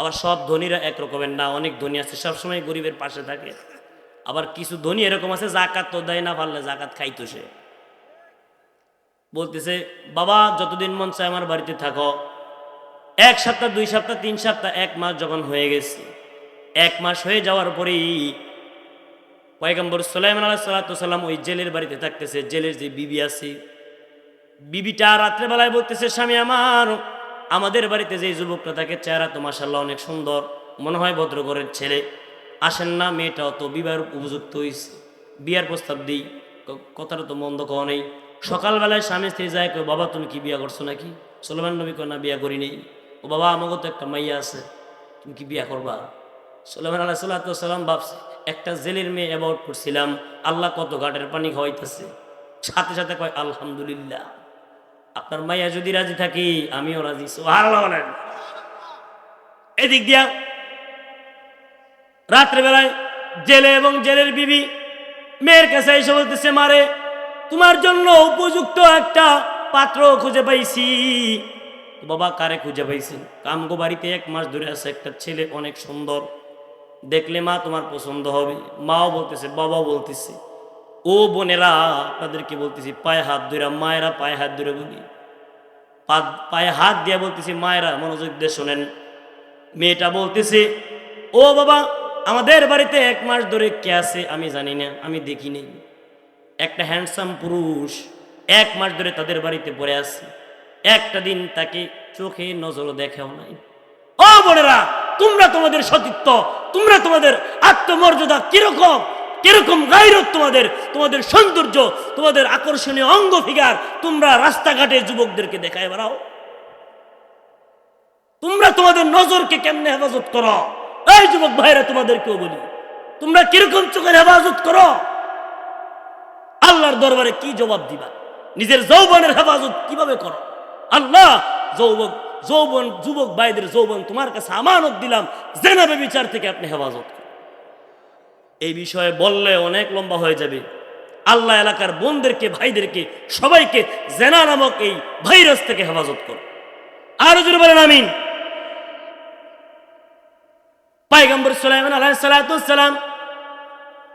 আবার সব ধনীরা একরকমের না, অনেক ধনী আছে, সবসময় গরিবের পাশে থাকে। আবার কিছু ধনী এরকম আছে জাকাত তো দেয় না পারলে জাকাত খাইতো সে। বলতেছে, বাবা, যতদিন মন চায় আমার বাড়িতে থাকো। এক সপ্তাহ, দুই সপ্তাহ, তিন সপ্তাহ, এক মাস যখন হয়ে গেছে, এক মাস হয়ে যাওয়ার পরেই পয়গম্বর সোলাইমান আলাহ সাল্লাম ওই জেলের বাড়িতে থাকতেছে, জেলের যে বিবি আছে, বিবিটা রাত্রেবেলায় বলতেছে, স্বামী আমার আমাদের বাড়িতে যে যুবকটা থাকে, চেহারা তো মাসাল্লাহ অনেক সুন্দর। মনে হয় ভদ্রঘরের ছেলে। আসেন না, মেয়েটাও তো বিবাহের উপযুক্ত হয়েছে বিয়ার প্রস্তাব দিই। কথাটা তো মন্দ কওয়া নেই। সকালবেলায় স্বামী স্ত্রী যায় কই বাবা, তুমি কি বিয়া করছ নাকি? সোলমান নবী কয়, না, বিয়া করি নেই ও বাবা আমাকে তো একটা মাইয়া আছে। তুমি কি বিয়া করবা? সোলেমান আল্লাহ সাল্লাম ভাবছে, একটা জেলের মেয়ে অ্যাবাউট করছিলাম। আল্লাহ কত ঘাটের পানি খাওয়াইতেছে। সাথে সাথে কয়, আলহামদুলিল্লাহ। আপনার মাইয়া যদি রাজি থাকি, আমিও রাজি। এদিক দিয়া রাত্রেবেলায় জেলে এবং জেলের বিবি মেয়ের কাছে এসে বলতেছে, মারে, তোমার জন্য উপযুক্ত একটা পাত্র খুঁজে পাইছি। বাবা, কারে খুঁজে পাইছেন কামগো বাড়িতে এক মাস ধরে আছে একটা ছেলে, অনেক সুন্দর। দেখলে মা তোমার পছন্দ হবে। মাও বলতেছে, বাবাও বলতেছে। ও বোনেরা, আপনাদেরকে বলতেছি, পায়ে হাত ধরে মায়েরা পায়ে হাত ধরে বলি। পায়ে হাত দিয়ে বলতেছি, মায়েরা মনোযোগ দিয়ে শোনেন। মেয়েটা বলতেছে, ও বাবা, আমাদের বাড়িতে এক মাস ধরে কে আছে আমি জানি না, আমি দেখি নেই। একটা হ্যান্ডসাম পুরুষ এক মাস ধরে তাদের বাড়িতে পড়ে আছে। একটা দিন তাকে চোখে নজরও দেখাও নাই। ও বোনেরা, তোমরা তোমাদের সতীত্ব, তোমরা তোমাদের আত্মমর্যাদা কীরকম? কীরকম গাইরত তোমাদের তোমাদের সৌন্দর্য, তোমাদের আকর্ষণীয় অঙ্গ ফিগার, তোমরা রাস্তাঘাটে যুবকদেরকে দেখায় বেড়াও। তোমরা তোমাদের নজরকে কেমনে হেফাজত করো? এই যুবক ভাইরা, তোমাদেরকেও বলি, তোমরা কীরকম চোখের হেফাজত করো? আল্লাহর দরবারে কি জবাব দিবা? নিজের যৌবনের হেফাজত কীভাবে করো? আল্লাহ, যৌবক, যৌবন, যুবক ভাইদের যৌবন তোমার কাছে আমানত দিলাম, জেনাবে বিচার থেকে আপনি হেফাজত এই বিষয়ে বললে অনেক লম্বা হয়ে যাবে। আল্লাহ এলাকার বোনদেরকে, ভাইদেরকে, সবাইকে জেনা নামক এই ভাইরাস থেকে হেফাজত করো। আরও জোরে বলেন, আমিন। পাইগম্বর সুলাইমান আলাহ সালাম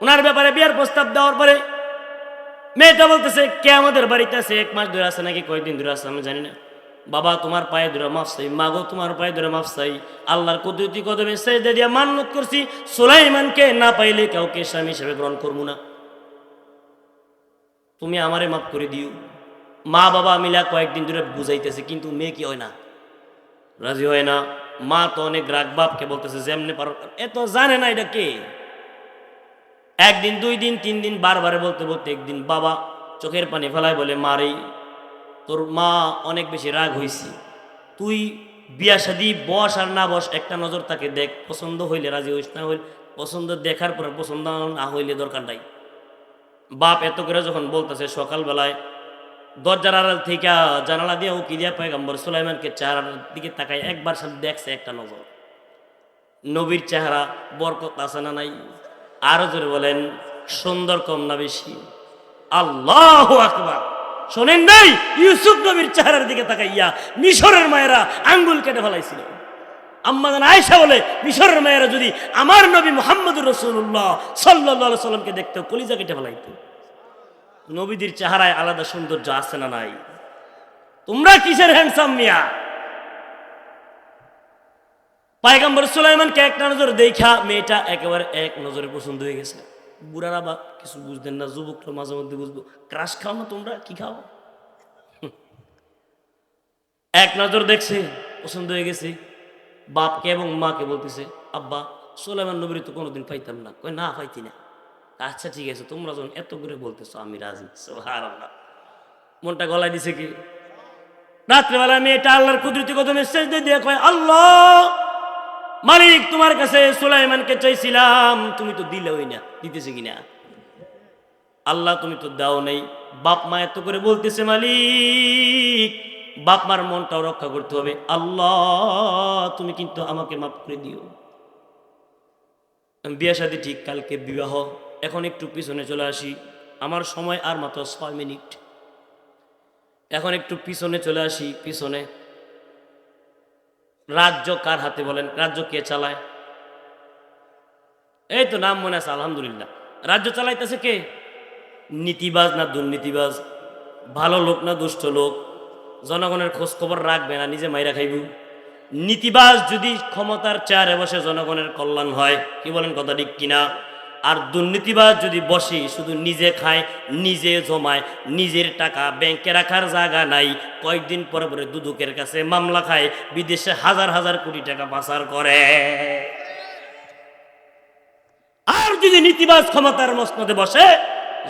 ওনার ব্যাপারে বিয়ার প্রস্তাব দেওয়ার পরে মেয়েটা বলতেছে, কে আমাদের বাড়িতে আছে? এক মাস ধরে আছে নাকি? কয়েকদিন ধরে আছে? আমি জানি না। বাবা, তোমার পায়ে ধরে মাফ চাই, মাগো, তোমার পায়ে ধরে মাফ চাই। আল্লাহর কুদরতি কদমে সেজদা দিয়া মান্নত করছি, সুলাইমানকে না পাইলে কাউকে স্বামী হিসেবে গ্রহণ করব না। তুমি আমারে মাফ করে দিও। মা বাবা মিলা কয়েকদিন ধরে বুঝাইতেছে, কিন্তু মেয়ে কি হয় না? রাজি হয় না। মা তো অনেক রাগ বাপকে বলতেছে, যেমনি পারো। এত জানে না এটা কে। একদিন, দুই দিন, তিন দিন বারবার বলতে বলতে একদিন বাবা চোখের পানি ফেলায় বলে, মারে তোর মা অনেক বেশি রাগ হইছি। তুই বিয়া শাদি বস আর না বস একটা নজর তাকে দেখ, পছন্দ হইলে রাজি হইস, না হইলে পছন্দ দেখার পর পছন্দ না হইলে দরকার নাই। বাপ এত করে যখন বলতেছে সকালবেলায়, দরজার আড়াল থেকে জানালা দিয়ে উকি দিয়া পয়গম্বর সুলাইমানকে চেহারার দিকে তাকায়, একবার সাথে দেখছে একটা নজর। নবীর চেহারা বরকত আছে না নাই? আরও জোরে বলেন, সুন্দর কম না বেশি। আল্লাহ আকবার। শোনেন নাই? ইউসুফ নবীর চেহারার দিকে তাকাইয়া মিশরের মায়েরা আঙ্গুল কেটে ফেলাইছিল। আম্মাদান আয়েশা বলে, মিশরের মায়েরা যদি আমার নবী মোহাম্মদুর রসুল্লাহ সাল্লাহ সাল্লামকে দেখতে, কলিজা কেটে ফেলাইতো। নবীদের চেহারায় আলাদা সৌন্দর্য আছে না নাই? তোমরা কিসের হ্যান্ডসাম মিয়া? পায়গাম্বর সুলাইমানকে এক নজর দেখা, মেয়েটা একেবারে এক নজরে পছন্দ হয়ে গেছে। বুড়ারা বা কিছু বুঝতেন না যুবকরা মাঝে মধ্যে বুঝব, ক্রাশ খাও না তোমরা, কি খাও? এক নজর দেখছে, পছন্দ হয়ে গেছে। বাপকে এবং মাকে বলতেছে, আব্বা, সুলাইমান নবীর তো কোনোদিন পাইতাম না। কই না, পাইতি না। আচ্ছা ঠিক আছে, তোমরা যখন এত করে বলতেছো, আমি রাজি। মনটা গলায় দিছে কি? রাত্রেবেলা মেয়েটা আল্লাহর কুদরতি কত মেসেজ দিয়ে কয়, আল্লাহ! মালিক, তোমার কাছে সুলাইমানকে চাইছিলাম। তুমি তো দিলেওই না, দিতেছে কিনা? আল্লাহ, তুমি তো দাও নেই। বাপ মা এত করে বলতেছে, মালিক, বাপ মার মনটাও রক্ষা করতে হবে। আল্লাহ, তুমি কিন্তু আমাকে মাফ করে দিও। বিয়ে শাদী ঠিক, কালকে বিবাহ। এখন একটু পিছনে চলে আসি। আমার সময় আর মাত্র ছয় মিনিট। এখন একটু পিছনে চলে আসি, পিছনে। রাজ্য কার হাতে বলেন? রাজ্য কে চালায়? এই তো নাম মনে আছে, আলহামদুলিল্লাহ। রাজ্য চালাইতেছে কে? নীতিবাজ না দুর্নীতিবাজ? ভালো লোক না দুষ্ট লোক? জনগণের খোঁজ খবর রাখবে না, নিজে মাইরা খাইব? নীতিবাজ যদি ক্ষমতার চেয়ারে বসে জনগণের কল্যাণ হয়, কি বলেন কথা ঠিক কিনা? আর দুর্নীতিবাজ যদি বসে, শুধু নিজে খায়, নিজে জমায়, নিজের টাকা ব্যাংকে রাখার জায়গা নাই, কয়েকদিন পরে পরে দুদুকের কাছে মামলা খায়, বিদেশে হাজার হাজার কোটি টাকা পাচার করে। আর যদি নীতিবাজ ক্ষমতার মসনদে বসে,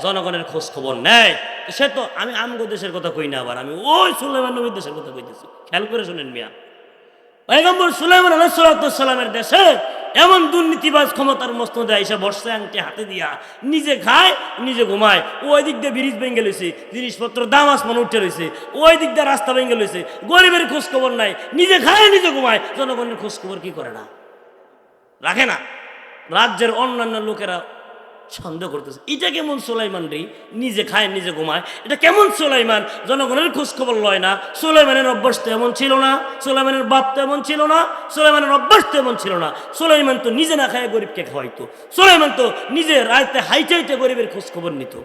জনগণের খোঁজ খবর নেয় সে তো আমি আমগো দেশের কথা কই না আবার, আমি ওই সুলাইমান নবীর দেশের কথা কইতেছি। খেয়াল করে শুনেন মিয়া। পয়গম্বর সুলাইমান আলাইসালামের দেশে এমন দুর্নীতিবাজ ক্ষমতার মস্তদে এসে বসছে আংটি হাতে দিয়া। নিজে খায়, নিজে ঘুমায়। ওই দিক দিয়ে ব্রিজ ভেঙে লইছে, জিনিসপত্র, দাম আসমান উঠে রয়েছে ওই দিক দিয়ে রাস্তা ভেঙে লইছে। গরিবের খোঁজখবর নাই। নিজে খায়, নিজে ঘুমায়। জনগণের খোঁজখবর কি করে না? রাখে না? রাজ্যের অন্যান্য লোকেরা সন্দেহ করতেছে। এটা কেমন সোলাইমান রে? নিজে খায়, নিজে ঘুমায়। এটা কেমন সোলাইমান? জনগণের খোঁজ খবর লয় না। সোলাইমানের অভ্যাস তো এমন ছিল না। সোলাইমানের বাপ তো এমন ছিল না। সোলাইমানের অভ্যাস তো এমন ছিল না। সোলাইমান তো নিজে না খায় গরিবকে খাওয়াইতো। সোলাইমান তো নিজে রাইতে হাইচাইতে গরিবের খোঁজ খবর নিত।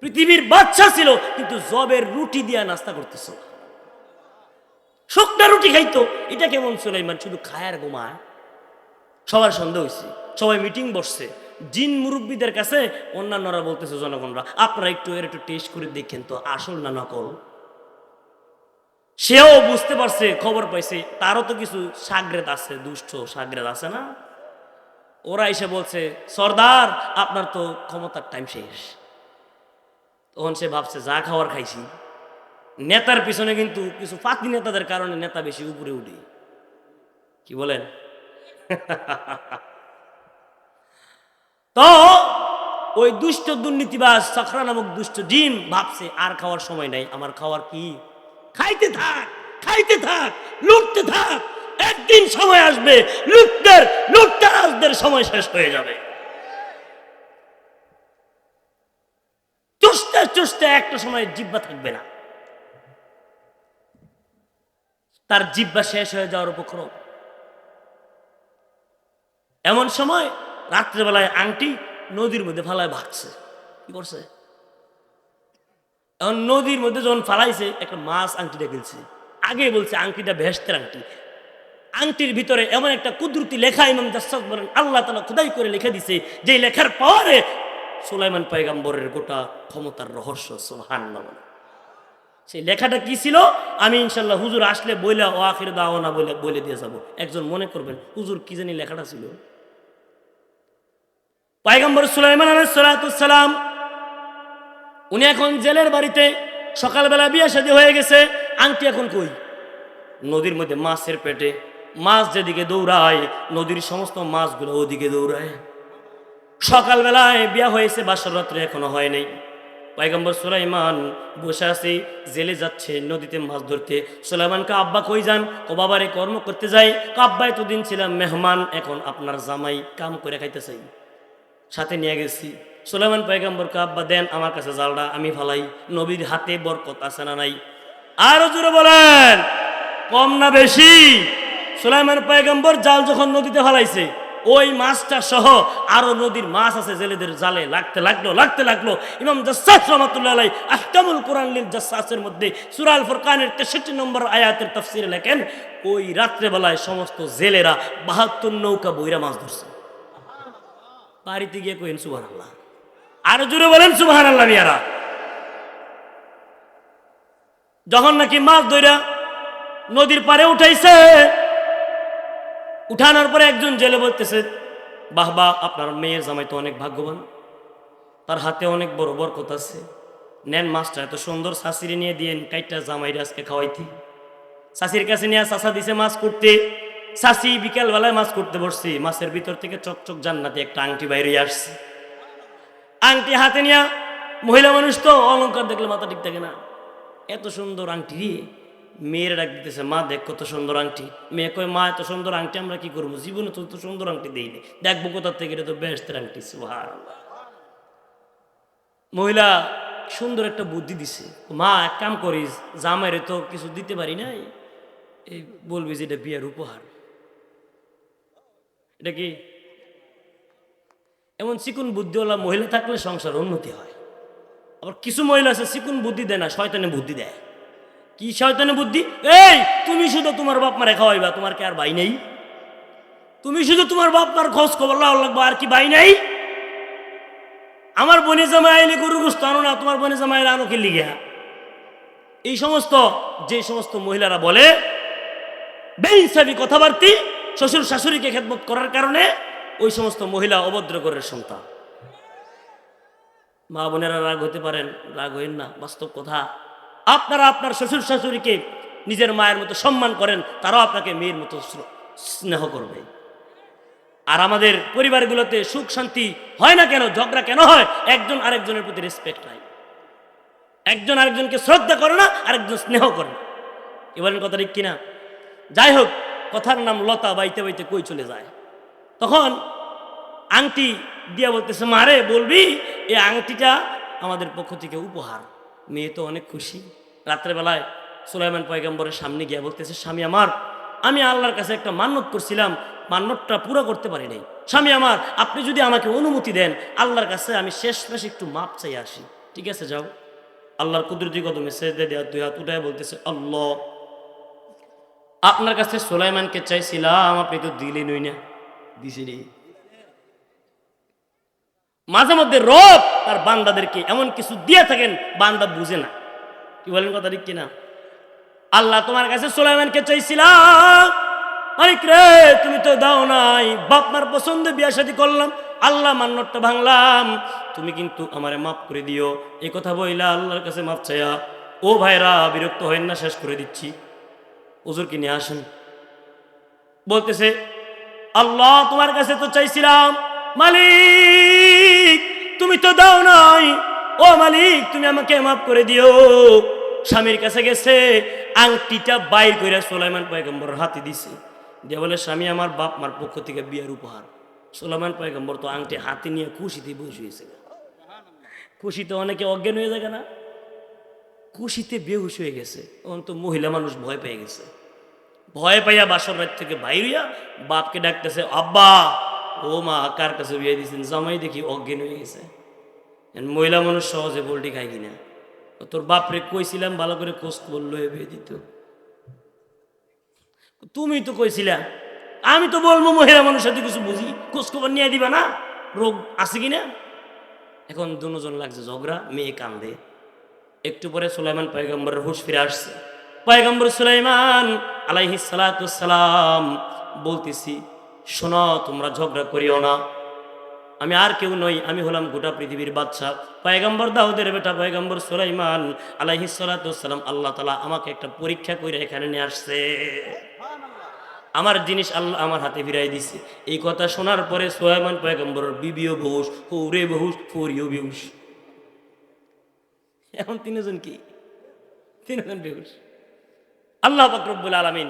পৃথিবীর বাচ্চা ছিল, কিন্তু জবের রুটি দিয়া নাস্তা করতেছ। শুকনা রুটি খাইতো। এটা কেমন সোলাইমান? শুধু খায় আর ঘুমায়। সবার সন্দেহ হয়েছে সবাই মিটিং বসছে। জিন মুরব্বীদের কাছে অন্যান্যরা বলতেছে, জনগণরা, আপনারা একটু এর একটু টেস্ট করে দেখেন তো, আসল না নকল? সেও বুঝতে পারছে, খবর পাইছে, তারও তো কিছু সাগরেদ আছে, দুষ্ট সাগরেদ আছে না? ওরা এসে বলছে, সর্দার, আপনার তো ক্ষমতার টাইম শেষ। তখন সে ভাবছে, যা খাওয়ার খাইছি। নেতার পিছনে কিন্তু কিছু ফাঁকি নেতাদের কারণে নেতা বেশি উপরে উঠে। কি বলেন? তো ওই দুষ্ট দুর্নীতিবাজ সখরা নামক দুষ্ট ডিম ভাবছে, আর খাওয়ার সময় নাই, আমার খাওয়ার কি? খাইতে থাক খাইতে থাক, লুটতে থাক, একদিন সময় আসবে, লুটদের, লুটতারাজদের সময় শেষ হয়ে যাবে। চুষতে চুষতে একটা সময় জিব্বা থাকবে না। তার জিব্বা শেষ হয়ে যাওয়ার উপক্রম। এমন সময় রাত্রেবেলায় আংটি নদীর মধ্যে ফালায় ভাগছে। কি করছে? এখন নদীর মধ্যে যখন ফালাইছে, একটা মাছ আংটিটা গেলছে। আগে বলছে আংটিটা ভেস্তের আংটি। আংটির ভিতরে এমন একটা কুদরতি লেখা ইমাম জাসাদ বলেন, আল্লাহ তালা খুদাই করে লিখে দিছে, যে লেখার পরে সুলাইমান পয়গাম্বরের গোটা ক্ষমতার রহস্য সোহান সেই লেখাটা কি ছিল? আমি ইনশাল্লাহ হুজুর আসলে বইলে, ও আখির দাও না বলে বলে দিয়ে যাব। একজন মনে করবেন, হুজুর কি জানি লেখাটা ছিল? পায়গম্বর সুলাইমান আলাইসালাম উনি এখন জেলের বাড়িতে সকালবেলা বিয়ে শাদী হয়ে গেছে। আংটি এখন কই? নদীর মধ্যে মাছের পেটে, মাছ যেদিকে দৌড়ায়, নদীর সমস্ত মাছগুলো ওদিকে দৌড়ায়। সকালবেলায় বিয়া হয়েছে, বাসর রাত্রে এখনও হয় নাই। পাইগম্বর সুলাইমান বসে আছে, জেলে যাচ্ছে, নদীতে মাছ ধরতে। সুলাইমানকে আব্বা কই যান? ও বাবারে কর্ম করতে যাই। আব্বা এতদিন ছিলাম মেহমান, এখন আপনার জামাই কাম করে খাইতে চাই সাথে নিয়ে গেছি। সুলাইমান পয়গম্বরকে আব্বা, দেন আমার কাছে জালটা, আমি ফালাই। নবীর হাতে বরকত আছে না নাই? আরও জোরে বলেন, কম না বেশি? সুলাইমান পয়গম্বর জাল যখন নদীতে ফালাইছে, ওই মাছটা সহ আরও নদীর মাছ আছে জেলেদের জালে। লাগতে লাগল লাগতে লাগল। ইমাম জাসাস রহমতুল্লাহ আলাই কোরআন লিল জাসাসের মধ্যে সুরাল ফুরকানের তেষট্টি নম্বর আয়াতের তফসিরে লেখেন, ওই রাত্রেবেলায় সমস্ত জেলেরা বাহাত্তর নৌকা বইরা মাছ ধরছে। বাড়িতে গিয়ে কইন সুবাহ আল্লাহ আরও জোরে বলেন সুবাহ আল্লাহ মিয়ারা। যখন নাকি মাছ ধইরা নদীর পারে উঠাইছে, উঠানোর পরে একজন জেলে বলতেছে, বাহ বাহ, আপনার মেয়ের জামাই তো অনেক ভাগ্যবান। তার হাতে অনেক বড় বরকত আছে। নেন মাছটা, এত সুন্দর শাশিরে নিয়ে দিয়েন কাইটা জামাইরে আজকে খাওয়াইতি। শাশির কাছে নিয়ে চাষা দিছে মাছ করতে শাশি বিকেলবেলায় মাছ করতে বসছি, মাছের ভিতর থেকে চকচক জান্নাতে একটা আংটি বাইরে আসছে। আংটি হাতে নিয়ে মহিলা মানুষ তো অলঙ্কার দেখলে মাথা ঠিক থাকে না। এত সুন্দর আংটি মেয়েরা ডাক দিতেছে, মা, দেখ কত সুন্দর আংটি। মেয়ে কয়, মা, এত সুন্দর আংটি আমরা কি করব? জীবনে তো তো সুন্দর আংটি দিইনি দেখব কোথার থেকে, এটা তো বেহেস্তের আংটি। মহিলা সুন্দর একটা বুদ্ধি দিছে, মা, এক কাম করিস, জামাইরে তো কিছু দিতে পারি নাই। এই বলবি যে এটা বিয়ের উপহার। এটা কি? এমন চিকুন বুদ্ধিওয়ালা মহিলা থাকলে সংসার উন্নতি হয়। আবার কিছু মহিলা আছে, চিকুন বুদ্ধি দেয় না, শয়তানে বুদ্ধি দেয়। কি শয়তানে বুদ্ধি? এই, তুমি শুধু তোমার বাপ মারে খাওয়াইবা, তোমার কি আর ভাই নেই? তুমি শুধু তোমার বাপ মার খোঁজ খবর লাও লাগবো, আর কি ভাই নেই? আমার বনে জামাই আইলে গরু গুস্ত আনো না, তোমার বনে জামাই আনো কি লিগা? এই সমস্ত, যে সমস্ত মহিলারা বলে বেইনসাবি কথাবার্তি শ্বশুর শাশুড়িকে খেদমত করার কারণে ওই সমস্ত মহিলা অভদ্র করে সন্তান। মা বোনেরা রাগ হতে পারেন, রাগ হইন না, বাস্তব কথা। আপনারা আপনার শ্বশুর শাশুড়িকে নিজের মায়ের মতো সম্মান করেন, তারাও আপনাকে মেয়ের মতো স্নেহ করবে। আর আমাদের পরিবারগুলোতে সুখ শান্তি হয় না কেন, ঝগড়া কেন হয়, একজন আরেকজনের প্রতি রেসপেক্ট নাই। একজন আরেকজনকে শ্রদ্ধা করে না, আরেকজন স্নেহ করে না। বলেন কথা ঠিক কিনা? যাই হোক কথার নাম লতা বাইতে বাইতে কই চলে যায়? তখন আংটি দিয়া বলতেছে, মারে, বলবি? এই আংটিটা আমাদের পক্ষ থেকে উপহার। মেয়ে তো অনেক খুশি। রাত্রেবেলায় সুলাইমান পয়গম্বরের সামনে গিয়া বলতেছে, স্বামী আমার, আমি আল্লাহর কাছে একটা মান্যত করছিলাম, মান্যতটা পুরো করতে পারি নাই। স্বামী আমার, আপনি যদি আমাকে অনুমতি দেন, আল্লাহর কাছে আমি শেষ মাসে একটু মাপ চাই আসি। ঠিক আছে, যাও। আল্লাহর কুদরতি কত মেসেজ দেওয়া দুই হাত উঠায় বলতেছে, আল্লাহ আপনার কাছে সোলাইমানকে চাইছিলাম, আপনি তো দিলেন না। দিছি রে মাঝে মধ্যে রব তার বান্দাদেরকে এমন কিছু দিয়ে থাকেন, বান্দা বুঝে না। কি বলেন কথা ঠিক কিনা? আল্লাহ তোমার কাছে সোলাইমানকে চাইছিলাম। মালিক রে, তুমি তো দাও নাই। বাপ মার পছন্দ বিয়া শাদী করলাম, আল্লাহ মান্নতটা ভাঙলাম। তুমি কিন্তু আমারে মাফ করে দিও। এই কথা বইলা আল্লাহর কাছে মাপ চাইয়া, ও ভাইরা, বিরক্ত হইন না, শেষ করে দিচ্ছি। হুজুরকে নিয়ে আসেন। বলতেছে, আল্লাহ, তোমার কাছে তো চাইছিলাম, মালিক, তুমি তো দাও নাই। ও মালিক, তুমি আমাকে মাফ করে দিও। স্বামীর কাছে গেছে, আংটিটা বাইর করে সোলাইমান পয়গম্বর হাতে দিছে। দিয়ে বলে, স্বামী, আমার বাপ মার পক্ষ থেকে বিয়ার উপহার। সোলাইমান পয়গম্বর তো আংটি হাতে নিয়ে খুশিতে বসে হয়েছে খুশিতে অনেকে অজ্ঞান হয়ে যায় না? খুশিতে বেহুশ হয়ে গেছে। তখন তো মহিলা মানুষ ভয় পেয়ে গেছে। ভয় পাইয়া বাসর রাত থেকে বাইরিয়া বাপকে ডাকতেছে, আব্বা, ও মা, কার কাছে বিয়ে দিয়েছেন জামাই দেখি অজ্ঞান হয়ে গেছে। মহিলা মানুষ সহজে পোল্ট্রি খায় কিনা। তোর বাপরে কইছিলাম, ভালো করে কোষ বলল বিয়ে দিত। তুমি তো কইছিলা, আমি তো বলব মহিলা মানুষ সাথে কিছু বুঝি খোঁজ খবর নিয়ে দিবা না? রোগ আছে কিনা? এখন দুজন লাগছে ঝগড়া, মেয়ে কান্দে। একটু পরে সুলাইমান পয়গম্বরের হুশ ফিরে আসছে। পয়গম্বর সুলাইমান আলাইহি সালাম বলতেছি, শোনো, তোমরা ঝগড়া করিও না। আমি আর কেউ নই, আমি হলাম গোটা পৃথিবীর বাদশা। পয়গম্বর দাউদের বেটা পয়গম্বর সুলাইমান আলাইহি সালাম আল্লাহ তালা আমাকে একটা পরীক্ষা করে এখানে নিয়ে আসছে। আমার জিনিস আল্লাহ আমার হাতে ফিরাই দিছে। এই কথা শোনার পরে সোয়াইমান পয়গম্বরের বিবিও বহুস হৌরে বহুস ফরিও বেহুস এখন তিনজন কি? তিনজন বেহুশ। আল্লাহ ফকরবুল আলমিন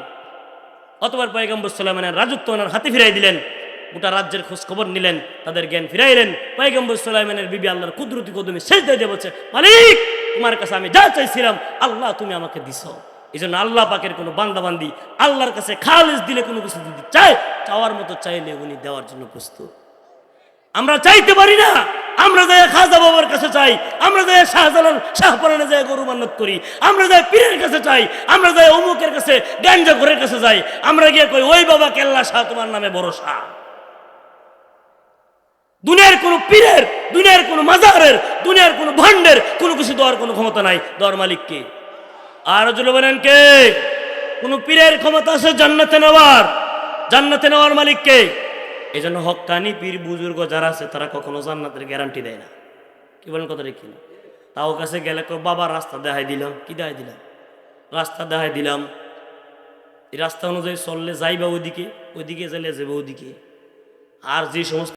অতবার পয়গম্বর সাল্লামের রাজত্ব ওনার হাতে ফিরাই দিলেন, গোটা রাজ্যের খোঁজ খবর নিলেন, তাদের জ্ঞান ফিরাইলেন। পয়গম্বর সাল্লামের বিবি আল্লাহর কুদরতি কদমে শেষ দিয়ে বলছে, মালিক, তোমার কাছে আমি যা চাইছিলাম, আল্লাহ তুমি আমাকে দিছ। এই জন্য আল্লাহ পাকের কোনো বান্দাবান্দি আল্লাহর কাছে খালেজ দিলে কোনো কিছু যদি চায়, চাওয়ার মতো চাইলে উনি দেওয়ার জন্য প্রস্তুত। আমরা চাইতে পারি না। আমরা যাই খাজা বাবার কাছে চাই, আমরা যাই শাহজালাল শাহপরানে যাই গরু মান্নত করি, আমরা যাই পীরের কাছে চাই, আমরা যাই অমুকের কাছে গাঞ্জা ঘরের কাছে যাই, আমরা গিয়ে কই, ওই বাবা কেল্লা শাহ, তোমার নামে শাহ। দুনিয়ার কোনো পীরের, দুনিয়ার কোনো মাজারের, দুনিয়ার কোনো ভান্ডের কোনো কিছু দেওয়ার কোনো ক্ষমতা নাই। দেওয়ার মালিককে আর জুলে বলেন কে? কোনো পীরের ক্ষমতা আছে জান্নাতে নেওয়ার? জান্নাতে নেওয়ার মালিককে এই জন্য হকানি পীর বুজুর্গ যারা আছে, তারা কখনো জান্নাতের গ্যারান্টি দেয় না। কি বলেন কথাটা কি? তাও কাছে গেলে বাবা, রাস্তা দেখাই দিলাম। কি দেখাই দিলাম? রাস্তা দেখাই দিলাম। এই রাস্তা অনুযায়ী চললে যাইবা ওইদিকে ওইদিকে যাইলে যাবে ওইদিকে। আর যে সমস্ত